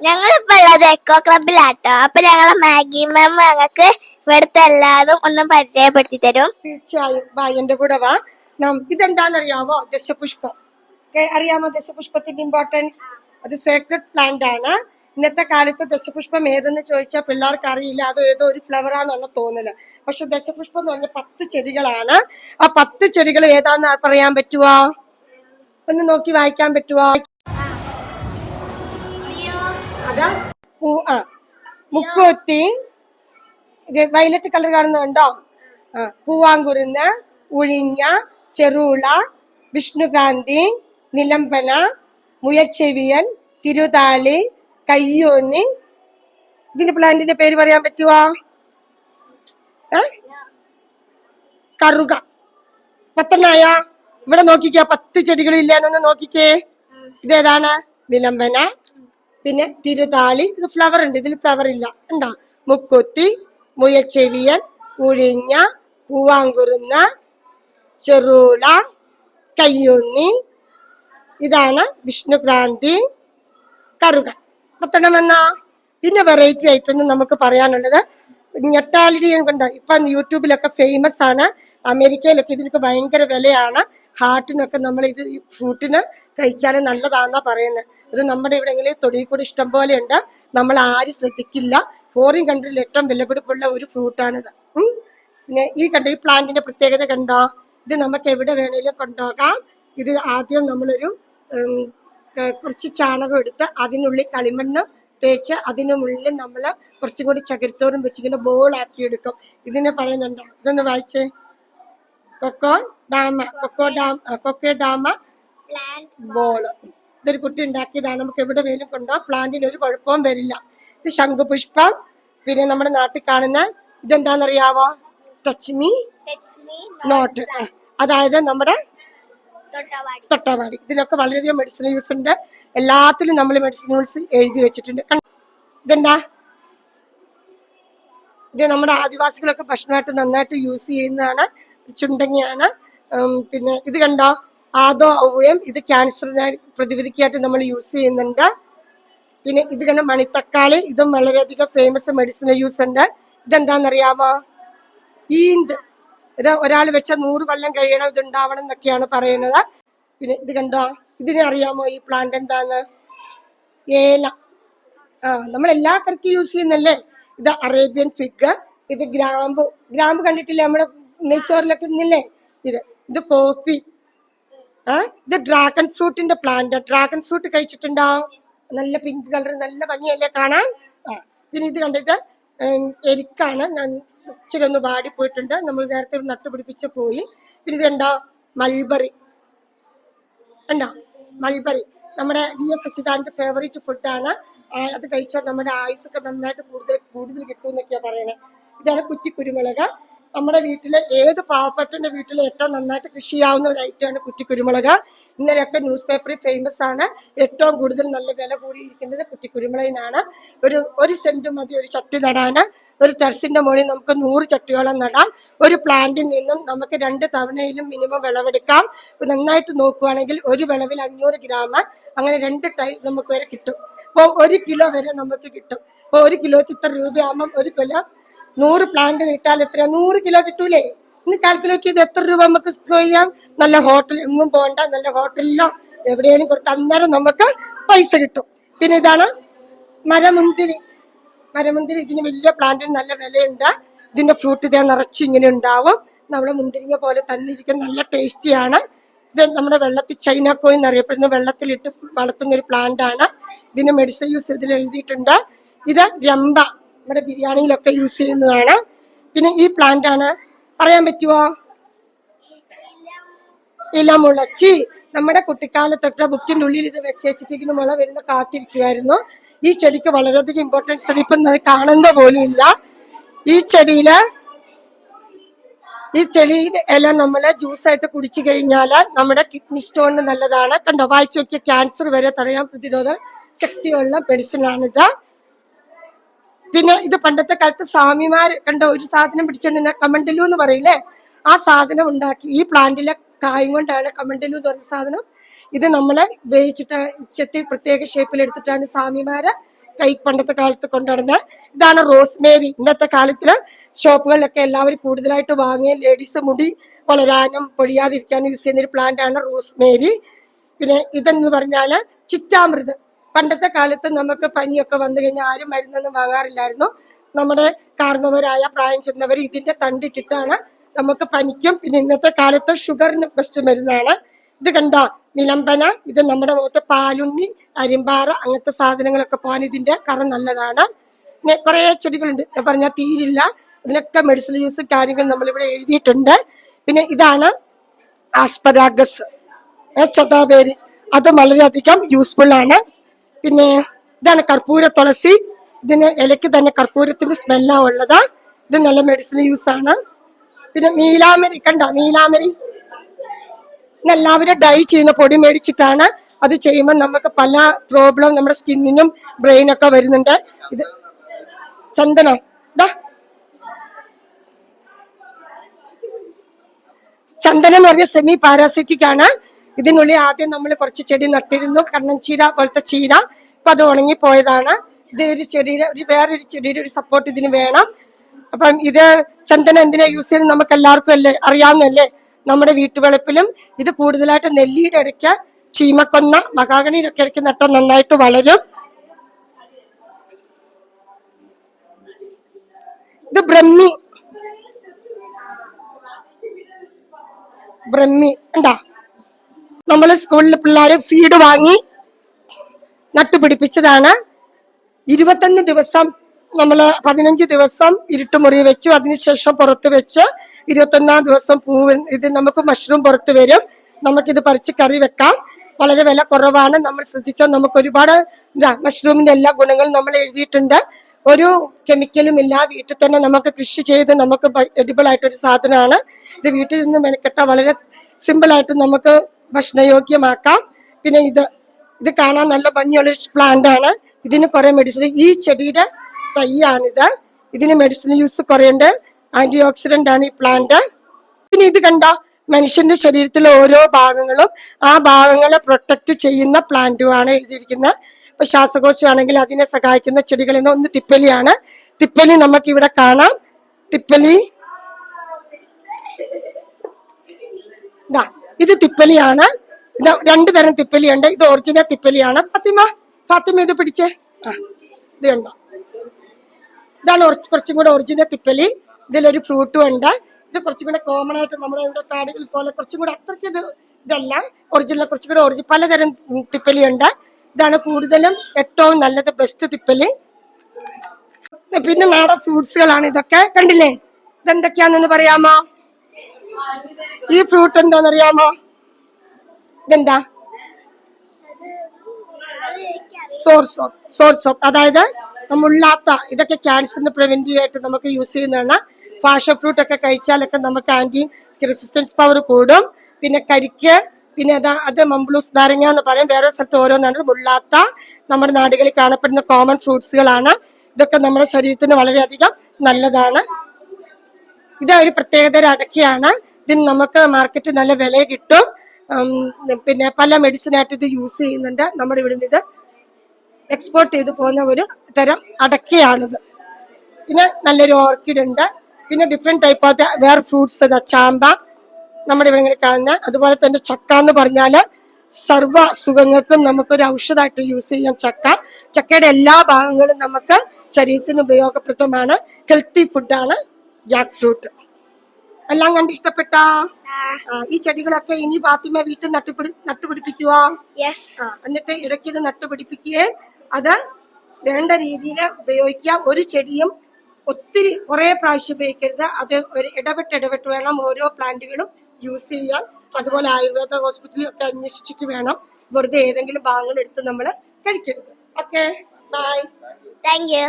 ഞങ്ങളിപ്പോ ഉള്ളത് എക്കോ ക്ലബിലാട്ടോ അപ്പൊ ഞങ്ങളെ മാഗി മാം ഞങ്ങൾക്ക് ഇവിടുത്തെ എല്ലാതും ഒന്ന് പരിചയപ്പെടുത്തി തരും. തീർച്ചയായും വാ എന്റെ കൂടെ വാ. നാം ഇതെന്താണെന്നറിയാമോ ദശപുഷ്പം. അറിയാമോ ദശപുഷ്പത്തിന്റെ ഇമ്പോർട്ടൻസ് അത് സേക്രഡ് പ്ലാന്റ് ആണ്. ഇന്നത്തെ കാലത്ത് ദശപുഷ്പം ഏതെന്ന് ചോദിച്ചാൽ പിള്ളേർക്ക് അറിയില്ല. അത് ഏതോ ഒരു ഫ്ലവർ ആണെന്നാണ് തോന്നൽ. പക്ഷെ ദശപുഷ്പം എന്ന് പറഞ്ഞ പത്ത് ചെടികളാണ്. ആ പത്ത് ചെടികൾ ഏതാന്ന് പറയാൻ പറ്റുവോ? ഒന്ന് നോക്കി വായിക്കാൻ പറ്റുവോ? അതാ പൂ ആ മുക്കൂത്തി ഇത് വയലറ്റ് കളർ കാണുന്നുണ്ടോ ആ പൂവാങ്കുരുന്ന് ഉഴിഞ്ഞ ചെറുള വിഷ്ണുകാന്തി നിലമ്പന മുയച്ചെവിയൻ തിരുതാളി കയ്യോന്നി. ഇതിന്റെ പ്ലാന്റിന്റെ പേര് പറയാൻ പറ്റുവോ? ഏ? കറുക. പത്തെണ്ണായ? ഇവിടെ നോക്കിക്കേ പത്ത് എന്നൊന്ന് നോക്കിക്കേ. ഇതേതാണ്? നിലമ്പന പിന്നെ തിരുതാളി ഇത് ഫ്ലവർ ഉണ്ട്. ഇതിൽ ഫ്ലവർ ഇല്ല. ഉണ്ടോ മുക്കുത്തി മുയച്ചെവിയൻ ഉഴിഞ്ഞ പൂവാങ്കുറുന്ന ചെറുള കയ്യൂന്നി. ഇതാണ് വിഷ്ണുക്രാന്തി കറുക പത്തെണ്ണം എന്നാ പിന്നെ വെറൈറ്റി ആയിട്ടൊന്ന് നമുക്ക് പറയാനുള്ളത് ഞെട്ടാലിരിയും കൊണ്ട്? ഇപ്പം യൂട്യൂബിലൊക്കെ ഫേമസ് ആണ്. അമേരിക്കയിലൊക്കെ ഇതിനൊക്കെ ഭയങ്കര വിലയാണ്. ഹാർട്ടിനൊക്കെ നമ്മൾ ഇത് ഫ്രൂട്ടിന് കഴിച്ചാൽ നല്ലതാണെന്നാ പറയുന്നത് ഇത് നമ്മുടെ ഇവിടെങ്ങളിൽ തൊടിയിൽ കൂടി ഇഷ്ടം പോലെ ഉണ്ട് നമ്മൾ ആരും ശ്രദ്ധിക്കില്ല. ഫോറിൻ കൺട്രിയിൽ ഏറ്റവും വിലപിടിപ്പുള്ള ഒരു ഫ്രൂട്ടാണിത്. പിന്നെ ഈ കണ്ട ഈ പ്ലാന്റിന്റെ പ്രത്യേകത കണ്ടോ? ഇത് നമുക്ക് എവിടെ വേണേലും കൊണ്ടുപോകാം. ഇത് ആദ്യം നമ്മളൊരു കുറച്ച് ചാണകം എടുത്ത് അതിനുള്ളിൽ കളിമണ്ണ് തേച്ച് അതിന് മുള്ളിൽ നമ്മൾ കുറച്ചും കൂടി ചകിരിത്തോറും വെച്ചിങ്ങനെ ബോളാക്കി എടുക്കും ഇതിനെ പറയുന്നുണ്ടോ? ഇതൊന്ന് വായിച്ചേ. കൊക്കോ? ഡാമ കൊക്കോ ഡാം കൊക്കോ ഡാമ ബോൾ ഇതൊരു കുട്ടി ഉണ്ടാക്കിയതാണ്. നമുക്ക് എവിടെ വേലും കൊണ്ടോ പ്ലാന്റിന് ഒരു കുഴപ്പവും വരില്ല. ഇത് ശംഖുപുഷ്പം. പിന്നെ നമ്മുടെ നാട്ടിൽ കാണുന്ന ഇതെന്താണെന്നറിയാവോ? ടച്ച് മീ നോട്ട് അതായത് നമ്മുടെ തൊട്ടാവാടി. ഇതിനൊക്കെ വളരെയധികം മെഡിസിൻ യൂസ് ഉണ്ട്. എല്ലാത്തിലും നമ്മൾ മെഡിസിൻ യൂസ് എഴുതി വെച്ചിട്ടുണ്ട്? ഇതെന്താ? ഇത് നമ്മുടെ ആദിവാസികളൊക്കെ ഭക്ഷണമായിട്ട് നന്നായിട്ട് യൂസ് ചെയ്യുന്നതാണ്. ചുണ്ടങ്ങിയാണ്. പിന്നെ ഇത് കണ്ട? ആദോ ഔവയം ഇത് ക്യാൻസറിനെ പ്രതിവിധിക്കായിട്ട് നമ്മൾ യൂസ് ചെയ്യുന്നുണ്ട്. പിന്നെ ഇത് കണ്ട മണിത്തക്കാളി ഇതും വളരെയധികം ഫേമസ് മെഡിസിൻ യൂസ് ഉണ്ട്. ഇതെന്താണെന്നറിയാമോ? ഈന്ത് ഇത് ഒരാൾ വെച്ച നൂറ് കൊല്ലം കഴിയണം ഇത് ഉണ്ടാവണം എന്നൊക്കെയാണ് പറയുന്നത്. പിന്നെ ഇത് കണ്ടോ ഇതിനെ അറിയാമോ ഈ പ്ലാന്റ് എന്താന്ന്? ഏല. ആ നമ്മൾ എല്ലാ കറിക്കും യൂസ് ചെയ്യുന്നല്ലേ? ഇത് അറേബ്യൻ ഫിഗ് ഇത് ഗ്രാമ്പു. ഗ്രാമ്പു കണ്ടിട്ടില്ലേ നമ്മുടെ നെയ്ച്ചോറിലൊക്കെ ഇടുന്നില്ലേ? ഇത്. ഇത് കോഫി. ആ? ഇത് ഡ്രാഗൺ ഫ്രൂട്ടിന്റെ പ്ലാന്റ് ഡ്രാഗൺ ഫ്രൂട്ട് കഴിച്ചിട്ടുണ്ടോ? നല്ല പിങ്ക് കളർ നല്ല ഭംഗിയല്ലേ കാണാൻ? പിന്നെ ഇത് കണ്ടത് എരിക്കാണ്. ഞാൻ ഒന്ന് വാടി പോയിട്ടുണ്ട്. നമ്മൾ നേരത്തെ നട്ടുപിടിപ്പിച്ച് പോയി. പിന്നെ ഇത് കണ്ടോ? മൾബറി. കണ്ടോ? മൾബറി. നമ്മുടെ വി എസ് അച്യുതാന്റെ ഫേവറേറ്റ് ഫുഡാണ് അത് കഴിച്ചാൽ നമ്മുടെ ആയുസൊക്കെ നന്നായിട്ട് കൂടുതൽ കൂടുതൽ കിട്ടും എന്നൊക്കെയാ പറയണേ ഇതാണ് കുറ്റി കുരുമുളക് നമ്മുടെ വീട്ടിലെ ഏത് പാവപ്പെട്ടന്റെ വീട്ടിലെ ഏറ്റവും നന്നായിട്ട് കൃഷി ചെയ്യാവുന്ന ഒരു ഐറ്റമാണ് കുറ്റി കുരുമുളക്. ഇന്നലെയൊക്കെ ന്യൂസ് പേപ്പറിൽ ഫേമസ് ആണ്. ഏറ്റവും കൂടുതൽ നല്ല വില കൂടിയിരിക്കുന്നത് കുറ്റി കുരുമുളകിനാണ്. ഒരു ഒരു സെന്റ് മതി ഒരു ചട്ടി നടാന്. ഒരു ടെറസിന്റെ മുകളിൽ നമുക്ക് നൂറ് ചട്ടിയോളം നടാം. ഒരു പ്ലാന്റിൽ നിന്നും നമുക്ക് രണ്ട് തവണയിലും മിനിമം വിളവെടുക്കാം. നന്നായിട്ട് നോക്കുകയാണെങ്കിൽ ഒരു വിളവിൽ അഞ്ഞൂറ് ഗ്രാം അങ്ങനെ രണ്ട് ടൈ നമുക്ക് വരെ കിട്ടും. അപ്പോൾ ഒരു കിലോ വരെ നമുക്ക് കിട്ടും. അപ്പോൾ ഒരു കിലോയ്ക്ക് ഇത്ര രൂപയാകുമ്പം ഒരു കിലോ നൂറ് പ്ലാന്റ് കിട്ടാൽ എത്ര നൂറ് കിലോ കിട്ടൂലേ? ഇന്ന് കാൽക്കുലേറ്റ് ചെയ്ത് എത്ര രൂപ നമുക്ക് ചെയ്യാം? നല്ല ഹോട്ടൽ എങ്ങും പോകണ്ട നല്ല ഹോട്ടലിലോ എവിടെയെങ്കിലും കൊടുത്ത് അന്നേരം നമുക്ക് പൈസ കിട്ടും. പിന്നെ ഇതാണ് മരമുന്തിരി. മരമുന്തിരി ഇതിന് വലിയ പ്ലാന്റിന് നല്ല വിലയുണ്ട്. ഇതിന്റെ ഫ്രൂട്ട് ഇതേ നിറച്ച് ഇങ്ങനെ ഉണ്ടാവും. നമ്മുടെ മുന്തിരിങ്ങ പോലെ തന്നെ ഇരിക്കും നല്ല ടേസ്റ്റിയാണ് ഇത് നമ്മുടെ വെള്ളത്തിൽ ചൈന കോയിൻ എന്നറിയപ്പെടുന്ന വെള്ളത്തിലിട്ട് വളർത്തുന്ന ഒരു പ്ലാന്റ് ആണ്. ഇതിന് മെഡിസിൻ യൂസ് ഇതിൽ എഴുതിയിട്ടുണ്ട്. ഇത് രമ്പ. നമ്മുടെ ബിരിയാണിയിലൊക്കെ യൂസ് ചെയ്യുന്നതാണ്. പിന്നെ ഈ പ്ലാന്റ് ആണ്. പറയാൻ പറ്റുമോ ഇലമുളച്ചി നമ്മുടെ കുട്ടിക്കാലത്തൊക്കെ ബുക്കിന്റെ ഉള്ളിൽ ഇത് വെച്ചേച്ചിട്ട് ഇതിന് മുള വരുന്ന കാത്തിരിക്കുമായിരുന്നു ഈ ചെടിക്ക് വളരെയധികം ഇമ്പോർട്ടൻസ് ഉണ്ട് ഇപ്പം അത് കാണുന്ന പോലും ഇല്ല. ഈ ചെടിയിൽ ഈ ചെടിയുടെ ഇല നമ്മൾ ജ്യൂസായിട്ട് കുടിച്ചു കഴിഞ്ഞാൽ നമ്മുടെ കിഡ്നി സ്റ്റോണിന് നല്ലതാണ്. കണ്ടോ? വായിച്ചു നോക്കിയ ക്യാൻസർ വരെ തടയാൻ പ്രതിരോധ ശക്തിയുള്ള മെഡിസിനാണിത് പിന്നെ ഇത് പണ്ടത്തെ കാലത്ത് സ്വാമിമാർ കണ്ടോ ഒരു സാധനം പിടിച്ചോണ്ട് കമണ്ടലു എന്ന് പറയില്ലേ? ആ സാധനം ഉണ്ടാക്കി. ഈ പ്ലാന്റിലെ കായും കൊണ്ടാണ് കമണ്ടലു എന്ന് പറയുന്ന സാധനം. ഇത് നമ്മളെ ഉപയോഗിച്ചിട്ട് ചെത്തി പ്രത്യേക ഷേപ്പിൽ എടുത്തിട്ടാണ് സ്വാമിമാരെ കൈ പണ്ടത്തെ കാലത്ത് കൊണ്ടുവരുന്നത് ഇതാണ് റോസ്മേരി. ഇന്നത്തെ കാലത്തിൽ ഷോപ്പുകളിലൊക്കെ എല്ലാവരും കൂടുതലായിട്ട് വാങ്ങിയ ലേഡീസ് മുടി വളരാനും പൊഴിയാതിരിക്കാനും യൂസ് ചെയ്യുന്ന ഒരു പ്ലാന്റ് ആണ് റോസ്മേരി. പിന്നെ ഇതെന്ന് പറഞ്ഞാൽ ചിറ്റാമൃത്. പണ്ടത്തെ കാലത്ത് നമുക്ക് പനിയൊക്കെ വന്നു കഴിഞ്ഞാൽ ആരും മരുന്നൊന്നും വാങ്ങാറില്ലായിരുന്നു. നമ്മുടെ കാർന്നവരായ പ്രായം ചെന്നവർ ഇതിന്റെ തണ്ടിട്ടിട്ടാണ് നമുക്ക് പനിക്കും പിന്നെ ഇന്നത്തെ കാലത്ത് ഷുഗറിന് ബെസ്റ്റ് മരുന്നാണ്. ഇത് കണ്ട? നിലമ്പന ഇത് നമ്മുടെ മുഖത്ത് പാലുണ്ണി അരിമ്പാറ അങ്ങനത്തെ സാധനങ്ങളൊക്കെ പോകാൻ ഇതിന്റെ കറ നല്ലതാണ്. പിന്നെ കുറേ ചെടികളുണ്ട്. പറഞ്ഞാൽ തീരില്ല. ഇതിനൊക്കെ മെഡിസിൻ യൂസ് കാര്യങ്ങൾ നമ്മളിവിടെ എഴുതിയിട്ടുണ്ട്. പിന്നെ ഇതാണ് ആസ്പരാഗസ്. ചതാപേര് അത് വളരെയധികം യൂസ്ഫുൾ ആണ്. പിന്നെ ഇതാണ് കർപ്പൂര തുളസി. ഇതിന് ഇലയ്ക്ക് തന്നെ കർപ്പൂരത്തിന്റെ സ്മെല്ലാണ് ഉള്ളത്. ഇത് നല്ല മെഡിസിൻ യൂസ് ആണ്. പിന്നെ നീലാമരി കണ്ടോ? നീലാമരി എല്ലാവരും ഡൈ ചെയ്യുന്ന പൊടി മേടിച്ചിട്ടാണ് അത് ചെയ്യുമ്പോൾ നമുക്ക് പല പ്രോബ്ലം നമ്മുടെ സ്കിന്നിനും ബ്രെയിനൊക്കെ വരുന്നുണ്ട്. ഇത് ചന്ദനം. ഇതാ ചന്ദനം എന്ന് പറഞ്ഞ സെമി പാരാസിറ്റിക് ആണ്. ഇതിനുള്ളിൽ ആദ്യം നമ്മൾ കുറച്ച് ചെടി നട്ടിരുന്നു. കണ്ണൻ ചീര പോലത്തെ ചീര. ഇപ്പൊ അത് ഉണങ്ങി പോയതാണ് ഇത് ഒരു ചെടിയുടെ ഒരു വേറൊരു ചെടിയുടെ ഒരു സപ്പോർട്ട് ഇതിന് വേണം. അപ്പം ഇത് ചന്ദനം എന്തിനാ യൂസ് ചെയ്യുന്നത് നമുക്ക് എല്ലാവർക്കും അല്ലേ അറിയാവുന്നല്ലേ നമ്മുടെ വീട്ടുവളപ്പിലും ഇത് കൂടുതലായിട്ട് നെല്ലിയുടെ ഇടയ്ക്ക് ചീമക്കൊന്ന മഹാഗണിയുടെ ഒക്കെ ഇടയ്ക്ക് നട്ട നന്നായിട്ട് വളരും. ഇത് ബ്രഹ്മി. ബ്രഹ്മി ഉണ്ടാ നമ്മൾ സ്കൂളിൽ പിള്ളേരെ സീഡ് വാങ്ങി നട്ടുപിടിപ്പിച്ചതാണ്. ഇരുപത്തൊന്ന് ദിവസം നമ്മൾ പതിനഞ്ച് ദിവസം ഇരുട്ടുമുറി വെച്ചു. അതിനുശേഷം പുറത്ത് വെച്ച് ഇരുപത്തൊന്നാം ദിവസം പൂവ് ഇത് നമുക്ക് മഷ്റൂം പുറത്ത് വരും. നമുക്കിത് പറിച്ച് കറി വെക്കാം. വളരെ വില കുറവാണ്. നമ്മൾ ശ്രദ്ധിച്ചാൽ നമുക്ക് ഒരുപാട് എന്താ മഷ്റൂമിന്റെ എല്ലാ ഗുണങ്ങളും നമ്മൾ എഴുതിയിട്ടുണ്ട്. ഒരു കെമിക്കലും ഇല്ല വീട്ടിൽ തന്നെ നമുക്ക് കൃഷി ചെയ്ത് നമുക്ക് എഡിബിൾ ആയിട്ടൊരു സാധനമാണ്. ഇത് വീട്ടിൽ നിന്ന് മെനക്കെട്ട വളരെ സിമ്പിളായിട്ട് നമുക്ക് ഭക്ഷണയോഗ്യമാക്കാം. പിന്നെ ഇത് ഇത് കാണാൻ നല്ല ഭംഗിയുള്ള പ്ലാന്റ് ആണ്. ഇതിന് കുറെ മെഡിസിൻ ഈ ചെടിയുടെ തൈയാണിത്. ഇതിന് മെഡിസിൻ യൂസ് കുറെ ഉണ്ട് ആന്റി ഓക്സിഡന്റ് ആണ് ഈ പ്ലാന്റ് പിന്നെ ഇത് കണ്ടോ മനുഷ്യന്റെ ശരീരത്തിലെ ഓരോ ഭാഗങ്ങളും ആ ഭാഗങ്ങളെ പ്രൊട്ടക്ട് ചെയ്യുന്ന പ്ലാന്റുമാണ് എഴുതിയിരിക്കുന്നത്. ഇപ്പൊ ശ്വാസകോശമാണെങ്കിൽ അതിനെ സഹായിക്കുന്ന ചെടികളിൽ നിന്ന് ഒന്ന് തിപ്പലിയാണ്. തിപ്പലി നമുക്ക് ഇവിടെ കാണാം. തിപ്പലി. ഇത് തിപ്പലിയാണ്. രണ്ടു തരം തിപ്പലിയുണ്ട്. ഇത് ഒറിജിനൽ തിപ്പലിയാണ്. ഫാത്തിമ ഫാത്തിമ ഇത് പിടിച്ചേ. ഇത് കണ്ടോ? ഇതാണ് കുറച്ചും കൂടെ ഒറിജിനൽ തിപ്പലി. ഇതിലൊരു ഫ്രൂട്ടും ഉണ്ട്. ഇത് കുറച്ചും കൂടെ കോമൺ ആയിട്ട് നമ്മുടെ ഇവിടെ കാടുകൾ പോലെ കുറച്ചും കൂടെ അത്രയ്ക്ക് ഇത് ഇതല്ല. ഒറിജിനൽ കുറച്ചും കൂടെ ഒറിജിനൽ പലതരം തിപ്പലി ഉണ്ട് ഇതാണ് കൂടുതലും ഏറ്റവും നല്ലത് ബെസ്റ്റ് തിപ്പലി. പിന്നെ നാടൻ ഫ്രൂട്ട്സുകളാണ് ഇതൊക്കെ. കണ്ടില്ലേ? ഇതെന്തൊക്കെയാണെന്ന് പറയാമോ? ഈ ഫ്രൂട്ട് എന്താണെന്നറിയാമോ? ഇതെന്താ? സോർ സോപ്പ് സോർ സോപ്പ് അതായത് നമ്മളില്ലാത്ത ഇതൊക്കെ ക്യാൻസറിന് പ്രിവെന്റ് ആയിട്ട് നമുക്ക് യൂസ് ചെയ്യുന്നതാണ്. ഫാഷൻ ഫ്രൂട്ട് ഒക്കെ കഴിച്ചാലൊക്കെ നമുക്ക് ആന്റി റെസിസ്റ്റൻസ് പവർ കൂടും. പിന്നെ കരിക്ക് പിന്നെ അതാ അത് മംബ്ലൂസ് നാരങ്ങ എന്ന് പറയും. വേറെ സ്ഥലത്ത് ഓരോന്നാണ്. മുള്ളാത്ത നമ്മുടെ നാടുകളിൽ കാണപ്പെടുന്ന കോമൺ ഫ്രൂട്ട്സുകളാണ് ഇതൊക്കെ നമ്മുടെ ശരീരത്തിന് വളരെയധികം നല്ലതാണ്. ഇത് ഒരു പ്രത്യേകതര അടക്കയാണ്. ഇതിന് നമുക്ക് മാർക്കറ്റിൽ നല്ല വില കിട്ടും. പിന്നെ പല മെഡിസിൻ ആയിട്ട് ഇത് യൂസ് ചെയ്യുന്നുണ്ട്. നമ്മുടെ ഇവിടുന്ന് ഇത് എക്സ്പോർട്ട് ചെയ്ത് പോകുന്ന ഒരു തരം അടക്കയാണിത്. പിന്നെ നല്ലൊരു ഓർക്കിഡ് ഉണ്ട്. പിന്നെ ഡിഫറെന്റ് ടൈപ്പ് ഓഫ് വേറെ ഫ്രൂട്ട്സ് ചാമ്പ നമ്മുടെ ഇവിടെ കാണുന്ന അതുപോലെ തന്നെ ചക്ക എന്ന് പറഞ്ഞാൽ സർവ സുഖങ്ങൾക്കും നമുക്കൊരു ഔഷധമായിട്ട് യൂസ് ചെയ്യാം ചക്ക. ചക്കയുടെ എല്ലാ ഭാഗങ്ങളും നമുക്ക് ശരീരത്തിന് ഉപയോഗപ്രദമാണ്. ഹെൽത്തി ഫുഡാണ് ജാക്ക് ഫ്രൂട്ട് എല്ലാം കണ്ട് ഇഷ്ടപ്പെട്ട? ഈ ചെടികളൊക്കെ ഇനി ഫാത്തിമ വീട്ടിൽ നട്ടുപിടി ആ, എന്നിട്ട് ഇടയ്ക്ക് ഇത് നട്ടുപിടിപ്പിക്കുകയും അത് വേണ്ട രീതിയിൽ ഉപയോഗിക്കുക. ഒരു ചെടിയും ഒത്തിരി കുറേ പ്രാവശ്യം ഉപയോഗിക്കരുത്. അത് ഒരു ഇടപെട്ട് ഇടപെട്ട് വേണം ഓരോ പ്ലാന്റുകളും യൂസ് ചെയ്യാൻ. അതുപോലെ ആയുർവേദ ഹോസ്പിറ്റലിൽ ഒക്കെ അന്വേഷിച്ചിട്ട് വേണം വെറുതെ ഏതെങ്കിലും ഭാഗങ്ങൾ എടുത്ത് നമ്മൾ കഴിക്കരുത്. ഓക്കെ. ബൈ. Thank you